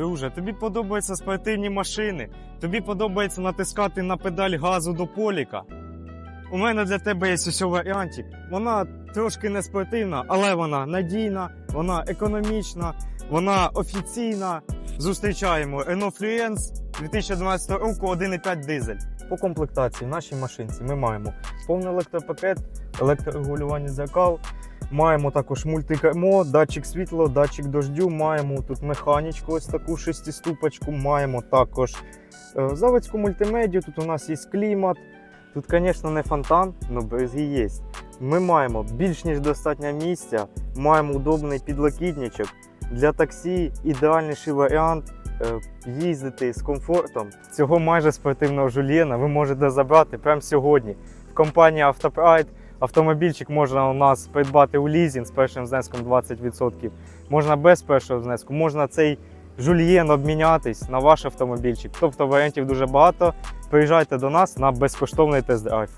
Друже, тобі подобаються спортивні машини, тобі подобається натискати на педаль газу до поліка. У мене для тебе є ось варіантик. Вона трошки не спортивна, але вона надійна, вона економічна, вона офіційна. Зустрічаємо Renault Fluence 2012 року 1,5 дизель. По комплектації в нашій машинці ми маємо повний електропакет, електрорегулювання дзеркал, маємо також мультикермо, датчик світла, датчик дождю, маємо тут механічку, ось таку шестиступочку, маємо також е, заводську мультимедію, тут у нас є клімат. Тут, звісно, не фонтан, але бризги є. Ми маємо більш ніж достатньо місця, маємо удобний підлокітничок. Для таксі ідеальніший варіант е, їздити з комфортом. Цього майже спортивного жульєна ви можете забрати прямо сьогодні. В компанії Автопрайд автомобільчик можна у нас придбати у лізінг з першим знеском 20%. Можна без першого знеску, можна цей жульєн обмінятись на ваш автомобільчик. Тобто варіантів дуже багато. Приїжджайте до нас на безкоштовний тест-драйв.